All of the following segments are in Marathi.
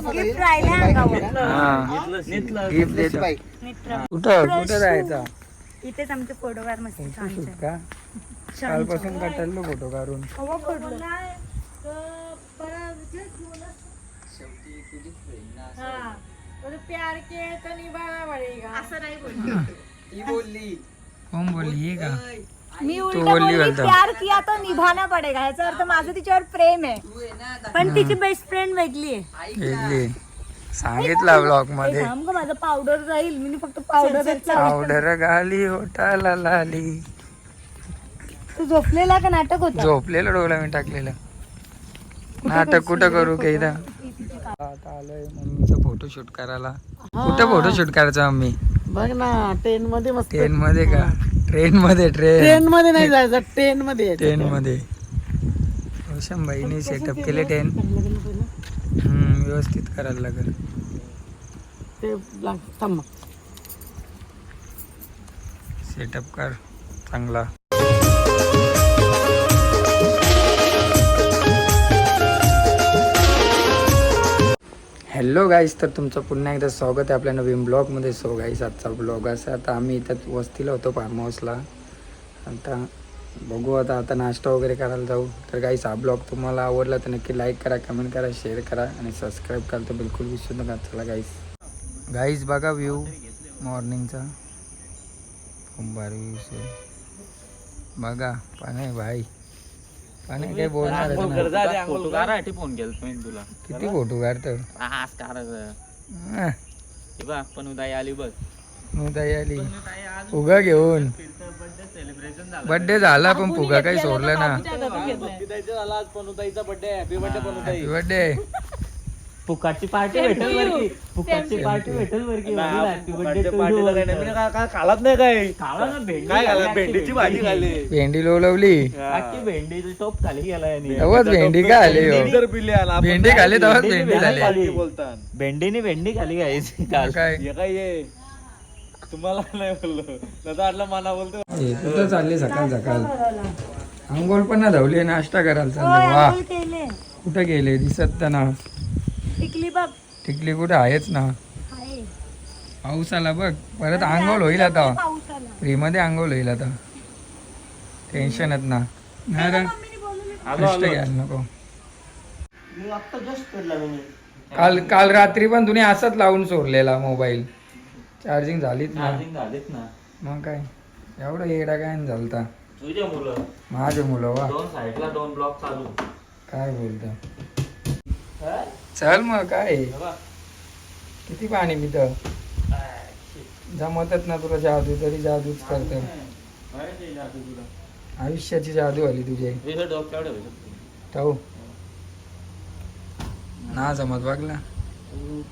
गिफ्ट राहिल्या अंगावर. हा. गिफ्ट देतो. मित्र. कुठं? कुठं जायचा इथेच आमचे फोटोग्राफ मस्त छान शूट छान. का? कालपासून कटरलो फोटो काढून. हवा पडलो. असं. नाही बोलली. कोण बोलली? ही का? मी उलट बोलली. प्यार किया तो निभाना पडेगा. ह्याचा अर्थ माझं तिच्यावर प्रेम आहे. पण तिची बेस्ट फ्रेंड वेगळी आहे. सांगितला ब्लॉगमध्ये. थांब ग माझं पावडर राहील. मी फक्त पावडर पावडर गाली होटाला लाली. तू झोपलेला का नाटक होत? झोपलेलं डोला मी टाकलेलं. नाटक कुठं करू का इथं आता आलोय मम्मीचा फोटो शूट करायला. कुठं फोटो शूट करायचा मम्मी? बघ ना ट्रेन मध्ये मस्त. ट्रेन मध्ये का? ट्रेन मध्ये ट्रेन ट्रेन मध्ये नाही जायचं ट्रेन मध्ये यायचं. ट्रेन मध्ये. रोशन भाईने सेटअप केले ट्रेन हम्म, व्यवस्थित करायला लागेल. ते लाग- थांब सेटअप कर चांगला. हॅलो गाईस तर तुमचं पुन्हा एकदा स्वागत आहे आपल्या नवीन ब्लॉगमध्ये. सो गाईस आजचा ब्लॉग असा आता आम्ही इथं वस्तीला होतो फार्म हाऊसला आता बघू आता आता नाश्ता वगैरे करायला जाऊ. तर गाईस हा ब्लॉग तुम्हाला आवडला तर नक्की लाईक करा कमेंट करा शेअर करा आणि सबस्क्राईब करा तर बिलकुल विसरू नका. चला गाईस गाईस बघा व्ह्यू मॉर्निंगचा खूप भारी आहे. बघा पाणी भाई. पाणी काय बोलणार आहे ना. फोन केला मी तुला? किती फोटो काढतो अं, हे बघ पण उद्या आली बघ. उदय आली. फुगा घेऊन. बर्थडे झाला. पण फुगा काही सोडलं ना. हॅपी बर्थडे फुकाटची पार्टी भेटेल बर की फुकाटची पार्टी भेटेल बर की खालाच नाही काय? खाला ना भेंडी काय खाला. भेंडीची भाजी खाल्ली भेंडी लोलवली अख्खी भेंडीची टोप खाली गेला यांनी. तेव्हाच भेंडी काय आली हो? जर पिल्ले आला आपण भेंडी खाली तेव्हाच भेंडी झाली खाली. बोलतात. भेंडीने भेंडी खाली घ्यायची. काल काय? हे काय ये तुम्हाला नाही बोललो. नंतर आटला माना बोलतो. हे कुठं चालली सकाळ सकाळ? अंघोळ पण ना धावली नाश्ता करायला चालले. वा. केले. कुठं गेले? दिसत तर ना. टिकली बघ. टिकली कुठं? आहेच ना. आहे. पाऊस आला बघ. परत आंघोळ होईल आता. फ्रीमध्ये आंघोळ होईल आता. टेन्शनच ना. नाही रे कष्ट घ्यायला नको. काल काल रात्री पण तुम्ही असंच लावून सोडलेला मोबाईल. चार्जिंग झालीच ना. चार्जिंग झालीच ना. मग काय? एवढं येडा काय न झालता? तुझे मुलं. माझे मुलं वा. दोन साईडला दोन ब्लॉक चालू. काय बोलता? चल. मग काय? किती पाणी पित? जमतच ना तुला जादू तरी जादूच करतो. आयुष्याची जादू आली तुझे. तुझे. ठेवू. ना जमत बघला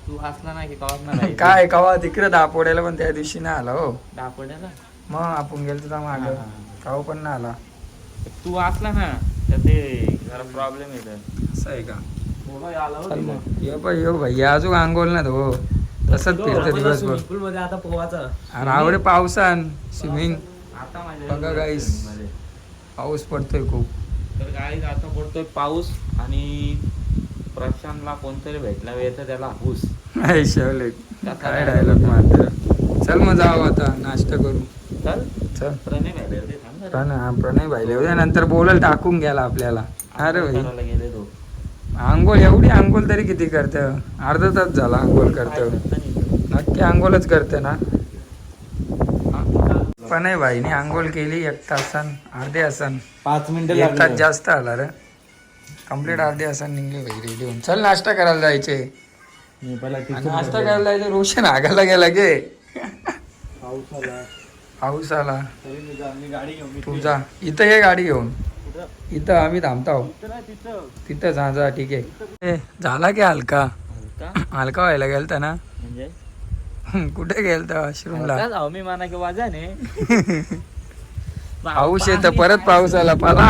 तू हसला नाही की नाही काय कवा? तिकडे दापोड्याला पण त्या दिवशी ना आला हो. दाखवण्याला मग आपण गेलो तर माग. काव पण ना आला. तू असला ना तर ते जरा प्रॉब्लेम येत. असं आहे का? चल मग. ये पण यो भाई अजून अंघोल ना तो तसंच फिरतं दिवसभर. पूल मध्ये आता पोवाचा. आणि आवडे पावसान स्विमिंग. आता माझ्या बघा. मध्ये. पाऊस पडतोय खूप. तर काय आता पडतोय पाऊस आणि प्रशांतला कोणतरी भेटला येतं त्याला हापूस नाही शेवले. काय डायलॉग मारत. चल मग जाऊ आता नाश्ता करू. चल. चल. प्रणय जरा. प्रणय प्रणय उद्या नंतर बोलल टाकून गेला आपल्याला. अरे भाई आंघोळ एवढी आंघोळ तरी किती करत? अर्धा तास झाला आंघोळ करत. नक्की आंघोळच करते ना? प्रणय भाईने आंघोळ केली एक तासान अर्धे आसन. पाच मिनिटं एक तास जास्त आला रे. कंप्लीट अर्धे आसन निघले भाई रेडी होऊन. चल नाश्ता करायला जायचे. नाश्ता करायला जायचं रोशन आगायला गेला गे. पाऊस आला. पाऊस आला. जा- तुझा इथं ये गाडी घेऊन. इथं आम्ही थांबतो. तिथं तिथं जा जा ठीक आहे. झाला की हलका. हलका? व्हायला गेलता ना? म्हणजे? कुठे गेलता वॉशरूमला मी माना की वाजाने पाऊस येतं परत पाऊस आला पला!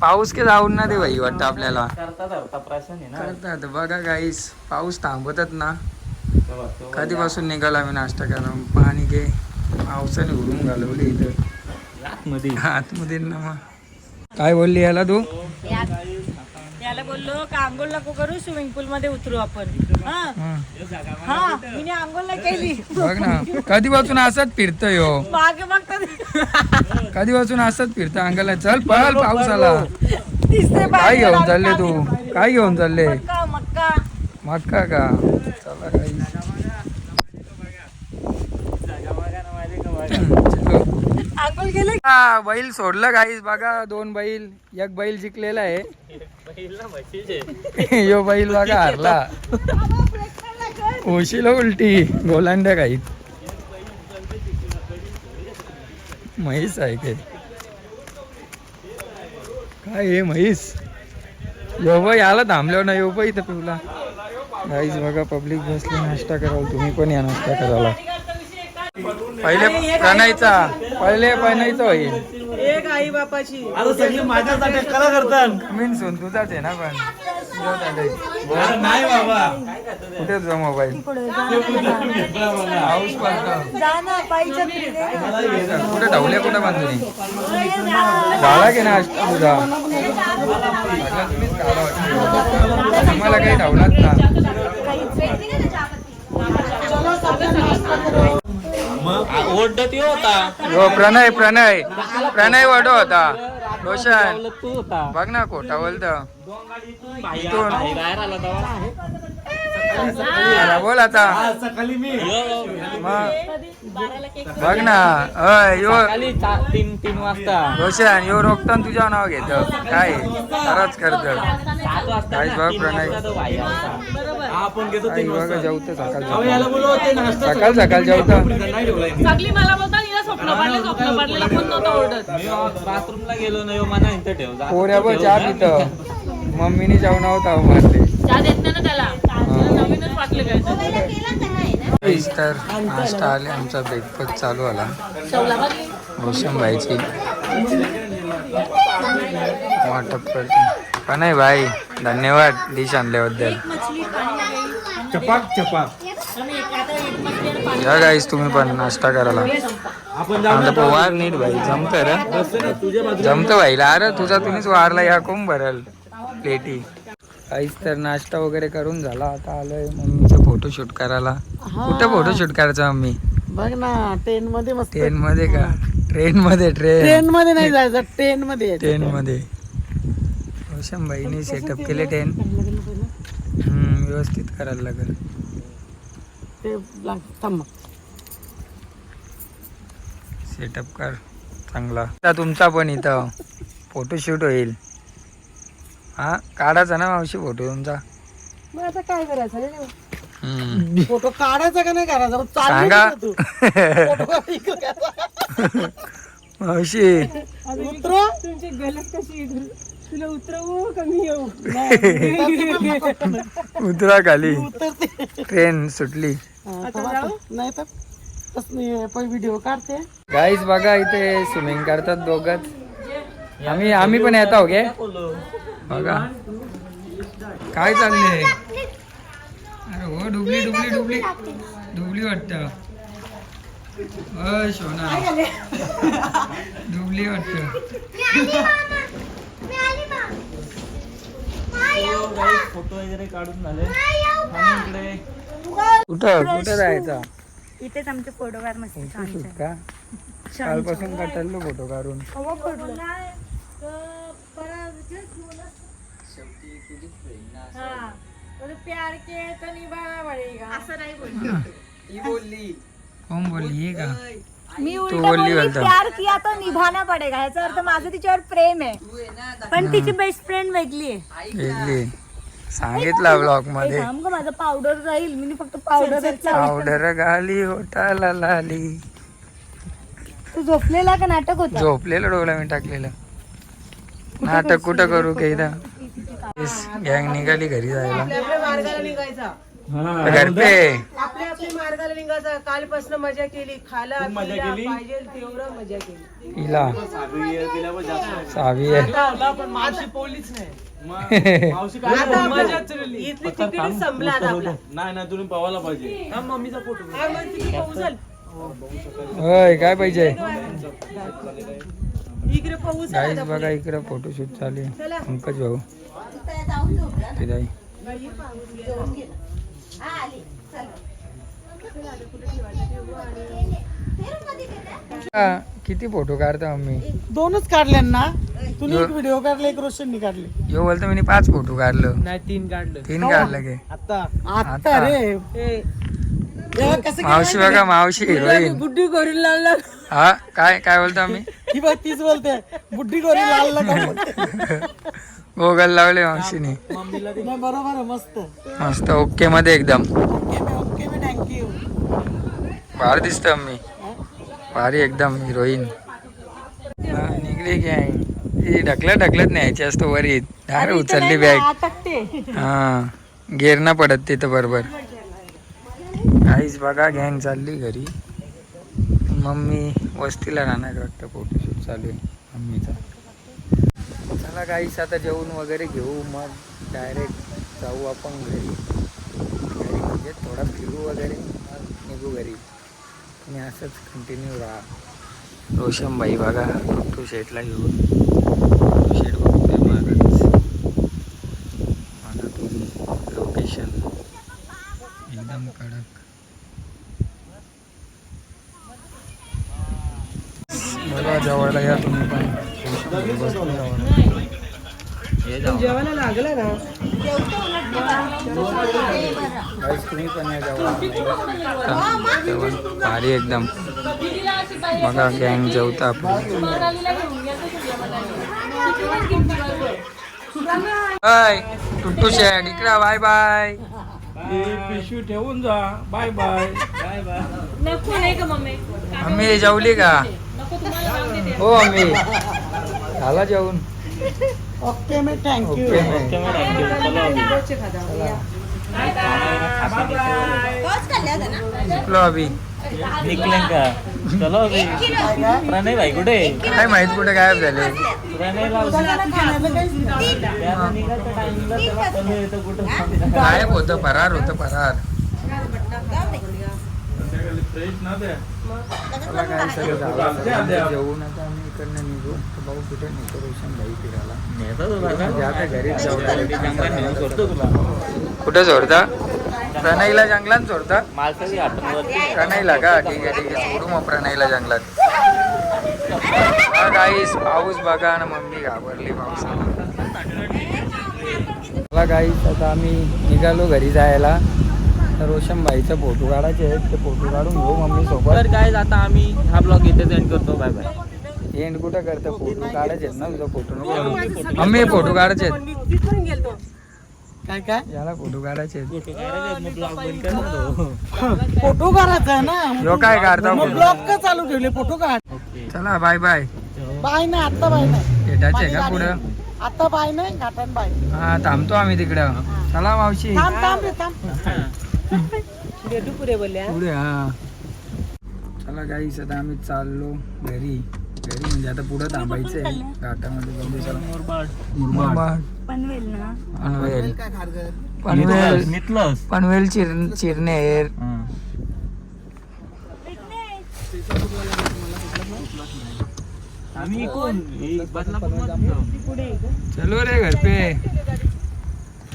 पाऊस के जाऊन ना दे भाई वाटतं आपल्याला. करता धरता प्रश्न आहे ना. करतात बघा गाईस पाऊस थांबतच ना. कधीपासून निघाला आम्ही नाश्ता करा पाणी घे. पावसाने उडून घालवली इथं. आतमध्ये. आतमध्ये ना मग. काय बोलली याला तू? याला बोललो का आंघोळ नको करू स्विमिंग पूल मध्ये उतरू आपण. हा. हा मी आंघोळ नाही केली. बघ ना कधीपासून असंच फिरतोय हो. मागे बघता कधीपासून असंच फिरतो अंगाला. चल पळ पाऊस आला दिसते काय घेऊन चालले तू? काय घेऊन चालले? मक्का मक्का. मक्का का? चला काही. हा बैल सोडलं काहीच बघा दोन बैल. एक बैल जिंकलेला आहे. यो बैल बघा हारला. उशीला उलटी. गोलांड्या काही म्हैस आहे काय काय हे म्हैस? यो बाई आला थांबल्यावर ना यो बाई इथं पिवला गाईज बघा पब्लिक बसली नाश्ता कराल तुम्ही पण या नाश्ता करायला. पहिले प्रणयचा. पहिले प्रणयचा होईल. एक आई बापाची. आता सगळे माझ्यासाठी कला करतात. मीन सोन तुझाच आहे ना पण. तुझाच आहे. अरे नाही बाबा. कुठे तुझा मोबाईल? पाहिजे तिथे. कुठे ढवले कुठे बांधून झाला की ना अष्ट तुझा? सगळं तुम्हीच काढा वाटतं. आम्हाला काही ढवलाच ना ओढत होता. हो प्रणय प्रणय. प्रणय वडो होता. रोशन. तू होता बघ ना कोटा बोलत. बाहेर बाहेर आला तेव्हा बोल आता. सकाळी मी मग. बघ ना. अय यो खाली तीन तीन वाजता. रोशन यो रोखतान तुझ्या नाव घेत. काय? खरंच करत सात वाजता काय ना, बघ तीन प्रणय. वाजता तो बाहेर आलता. आपण घेतो आई तीन बघा वाजता. जेवतं सकाळ अहो, याला बोललो होते नाश्ता सकाळ सकाळ जेवतं नाही ठेवलाय मी. सगळी मला बोलतात हिला स्वप्न पडले स्वप्न पडलेला पण नव्हतं ओरडत मी बाथरूमला गेलो नाही मना इथं ठेव जा. पोऱ्या बघ चहा पितं. मम्मीने मारले. चहा देत नाही ना त्याला. त्याला नवीनच वाटलं काय तर नाश्ता आले. आमचा ब्रेकफास्ट चालू आला. भाईची वाटप करते पण नाही भाई? धन्यवाद डिश आणल्याबद्दल. चपाक चपाक या गाईस तुम्ही पण नाश्ता करायला. आता पोवार नीट भाई. जमत रे. जमतं भाईला. अरे तुझा तुम्हीच वारला या कोण भरल. प्लेटी काहीच तर नाश्ता वगैरे करून झाला. आता आलोय मम्मीचं फोटोशूट करायला. कुठं फोटोशूट करायचं मम्मी? बघ ना ट्रेन मध्ये मस्त. ट्रेन मध्ये का? ट्रेन मध्ये ट्रेन ट्रेन मध्ये नाही जायचं ट्रेन मध्ये यायचं. ट्रेन मध्ये. रोशन भाईने सेटअप केले? ट्रेन हम्म, व्यवस्थित करायला लागेल. ते लाग- थांब सेटअप कर चांगला. आता तुमचा पण इथं फोटोशूट होईल. हा काढायचा ना मावशी फोटो तुमचा मग आता काय करायचं हम्म. फोटो काढायचा का नाही करायचा मग सांगा. तू. फोटो इकडं काढा. मावशी. उतरो तुमची गलत कशी तुला उतरवू का मी येऊ? उतरा खाली. उतरते. ट्रेन सुटली. हा, नाही तर तसं पण व्हिडिओ काढते. बघा इथे स्विमिंग करतात दोघच. आम्ही आम्ही पण येत आहो गे बघा. काय चाललंय? अरे हो डुबली डुबली डुबली. डुबली वाटत. शोना डुबली वाटत. फोटो वगैरे काढून झाले इकडे कुठं कुठं जायचा इथेच आमचे फोटोग्राफ मस्त कालपासून कटरलो फोटो काढून हवा पडलो हाँ, तो प्यार के तो निभाना पड़ेगा असं नाही बोलली. कोण बोलली? हे का? मी तू उलट बोलली बोलली वाटतं. प्यार किया तो निभाना पडेगा ह्याचा अर्थ माझं तिच्यावर प्रेम आहे. पण तिची बेस्ट फ्रेंड वेगळी आहे. वेगळी सांगितलं ब्लॉगमध्ये थांब ग माझं पावडर जाईल मी फक्त पावडर पावडर गाली होटाला लाली. तू झोपलेला का नाटक होता? झोपलेलं डोला मी टाकलेलं. नाटक कुठं करू काही गँग निघाली घरी जायला. मार्गाला निघायचा. घर पे आपल्या आपल्या मार्गाला निघायचा. कालपासून मजा केली. खाला मजा केली? तेवढं मजा केली. सावी आहे. पण मावशी पोलीस नाही. मावशी काय आता बोलते? आपण इथली तिकीट संपला आता आपला. नाही नाही तुम्ही पवायला पाहिजे. मम्मीचा फोटो. काय म्हणते की पाऊस आला? होय काय पाहिजे? इकडे बघा. इकडे फोटोशूट चालू आहे. पंकज भाऊ. ते जाई. हा, किती फोटो काढता मम्मी दोनच काढले ना. तुम्ही एक व्हिडिओ काढले एक रोशननी काढले. यो बोलतो मी पाच फोटो काढलं. नाही तीन काढलं. तीन काढलं के. आता. रे. कसं मावशी बघा मावशी हिरोईन बुड्डी गोरी लाल हा काय काय बोलतो आम्ही? ही बघ तीच बोलते. बुड्डी गोरी लाल गोगल लावले मावशीने. नाही बरोबर मस्त. मस्त ओके मध्ये एकदम. भारी दिसत मी. भारी एकदम हिरोईन. निघली गँग ती ढकलत ढकलत न्यायची असतो वरी धार उचलली बॅग हा गेर ना पडत तिथं बरोबर. काहीच बघा गँग चालली घरी. मम्मी वस्तीला राहणार वाटतं फोटोशूट चालू आहे. मम्मीचा. चला काहीच आता जेवण वगैरे घेऊ मग डायरेक्ट जाऊ आपण घरी. घरी म्हणजे थोडा फिरू वगैरे मग निघू घरी. तुम्ही असंच कंटिन्यू राहा. रोशनबाई बघा टू शेटला घेऊन. फोटो शेट बघतोय मागच मागातून लोकेशन एकदम कडक बघा जवळला या तुम्ही पण जेवायला लागलं ना. भारी एकदम. बघा गँग जेवता आपण. बाय टुट्टू शेट इकडे बाय बाय. पिशवी ठेवून जा. Bye bye. Bye bye mummy? जेवली का? नको तुम्हाला राहू दे हो मम्मी. झाला जेवण. ओके मी थँक्यू ओके मॅम. शिकलो अभि निकलें का चलो अभी. प्रणय भाई कुठे? काय माहीत कुठे गायब झाले. कुठं. गायब होतं फरार होतं फरार. काय सगळं आम्ही इकडनं निघू. तर भाऊ कुठे? नेतो रोशन भाई फिरायला कुठे सोडता? प्रणयला जंगलात सोडता? प्रणयला का? ठीक आहे ठीक आहे सोडू मग प्रणयला जंगलात. हा गाईस पाऊस बघा ना मम्मी घाबरली पावसाला चला गाईस आता आम्ही निघालो घरी जायला. रोशन भाईचा फोटो काढायचे आहेत ते फोटो काढून घेऊ मम्मी तर सोबत काय आता आम्ही हा ब्लॉग इथे एंड करतो. बाय बाय एंड कुठं करतं? फोटो काढायचे आहेत ना तुझा फोटो नको. मम्मी फोटो काढायचे आहेत. काय काय? याला फोटो काढायचे ना. फोटो काढायचा ना. काय काढता ब्लॉग का चालू ठेवले? फोटो काढ. चला बाय बाय बाय नाही आता बाय नाही भेटायचे का पुढं? आता बाय नाही घाटन बाय. हा थांबतो आम्ही तिकडं. चला मावशी. थांब थांब थांब. पुढे हा. चला गाईस आता आम्ही चाललो घरी. घरी म्हणजे आता पुढे थांबायचं आहे घाटामध्ये जाऊन दे चला मुरबाड. पनवेल ना? पनवेल. पनवेल नितलस पनवेल चिर चिरनेर. आम्ही कोण बदलापूर चलो रे घर पे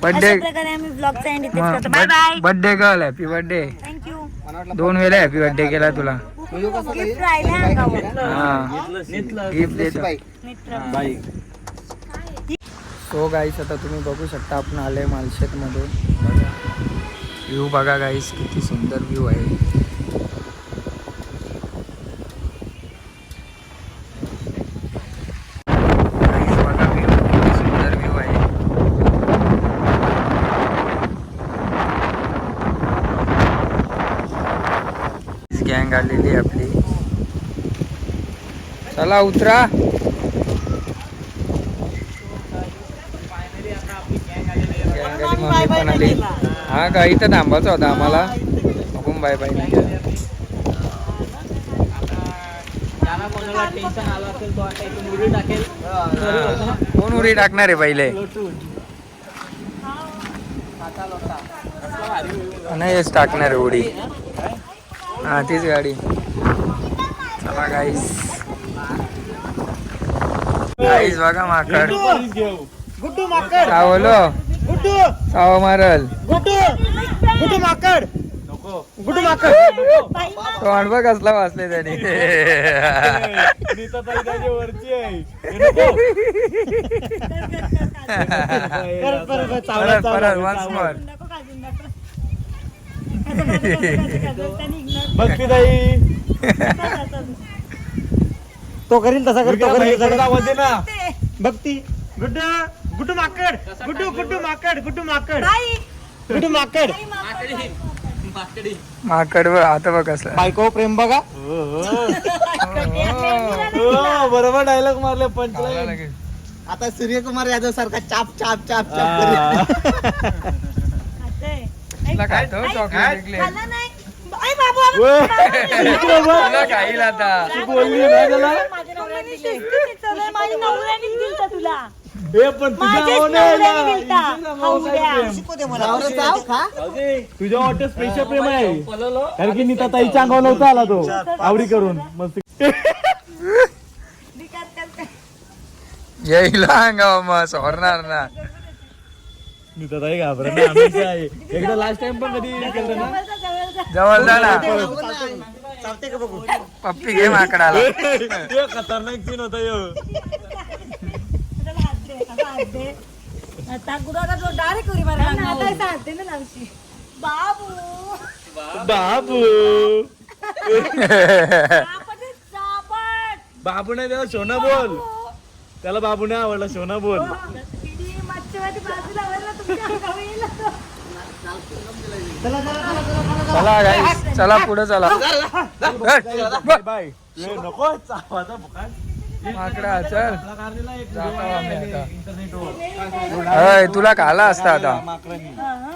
बर्थडे अशा प्रकारे आम्ही ब्लॉगचा एंड इथेच करतो. Bye bye birthday girl happy birthday thank you दोन वेळा हॅपी बर्थडे केला तुला. गिफ्ट राहिले अंगावर. हा. नितलस गिफ्ट देतो. मित्र. सो गाईस आता तुम्ही बघू शकता आपण आले मालशेतमध्ये व्ह्यू बघा गाईस किती सुंदर व्ह्यू आहे Guys, बघा view, किती सुंदर व्ह्यू आहे गँग आलेली आपली. चला उतरा. आली, मम्मी पण आली. हा का इथं थांबायचं होता आम्हाला. बघून बाय बाय. कोण उडी टाकणार आहे पहिले? नाही टाकणार आहे उडी. हा तीच गाडी. चला गाईस गाईस बघा माकड. गुड्डू! माकड! सावलो गुड्डू! साव मारल. गुड्डू! गुड्डू माकड! गुड्डू माकड! तोंड बघ कसला वाचले त्याने. परत परत तो करील तसा करतो तो करील करील आवाज दे ना. बघ ती. गुड्डू गुड्डू माकड. गुड्डू गुड्डू माकड गुड्डू माकड. बाई, गुड्डू माकड. माकड. आता बघ कसला. बायको प्रेम बघा. हो, बरोबर डायलॉग मारले पंचलाईन आता सूर्यकुमार यादव सारखा चाप चाप चाप खातंय. तुला तुझ्या वाटत स्पेशल प्रेम? आहे. कारण की नीता ताईच्या अंगावर नव्हता आला तो. आवडी करून. मस्त. येईल अंगावा मग सोडणार ना. नीता ताई घाबरत नाही आम्हीच आहे. एकदा लास्ट टाइम पण कधी केलं ना. जवळ जा ना. चालते का बघू? पप्पी घे माकडाला. ते खतरनाक सीन होता उडी ना लावशी. बाबू. बाबू नाही त्याला सोना बोल. त्याला बाबू नाही आवडला सोना बोल. बाजूला ना तुमच्या अंगावर येईल. चला गाईस चला पुढे चला. Bye bye. ए, नको चावाचा बुकान. माकडा चल आपला कारलेला एक जातो video आम्ही आहे आता. इंटरनेटवर. अय तुला खाला असता आता. माकडांनी.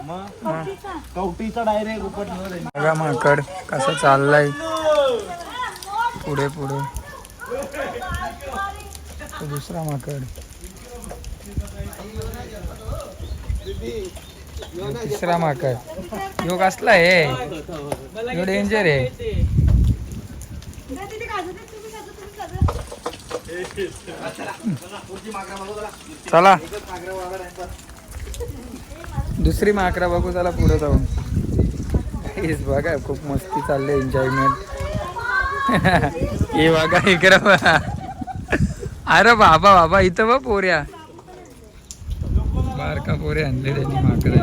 मग? कवटीचा. कवटीचा डायरेक्ट उपटलं बघा माकड कसं चाललाय. पुढे पुढे. तो दुसरा माकड. तिसरा माकड. यो कसला आहे? यो डेंजर आहे. चला. दुसरी माकरा बघू चला पुढे जाऊन. हेच बघा खूप मस्ती चालली एन्जॉयमेंट हे बघा इकडं अरे बाबा बाबा इथं बघ पोऱ्या. बारका पोरे आणले त्यांनी माकडा?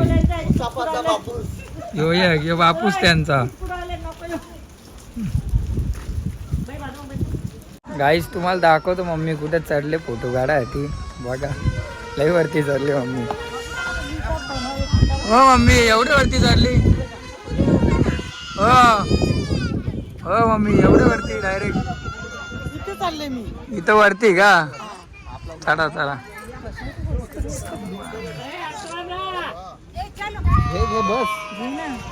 यो ये यो बापूस त्यांचा. गाईस तुम्हाला दाखवतो मम्मी कुठे चढले फोटो काढायसाठी बघा लई वरती चढली मम्मी. हो मम्मी एवढे वरती चढली. हो. हो मम्मी एवढे वरती डायरेक्ट इथे चालले मी. इथं वरती का? चढा चढा. ए, चलो. हे घे बस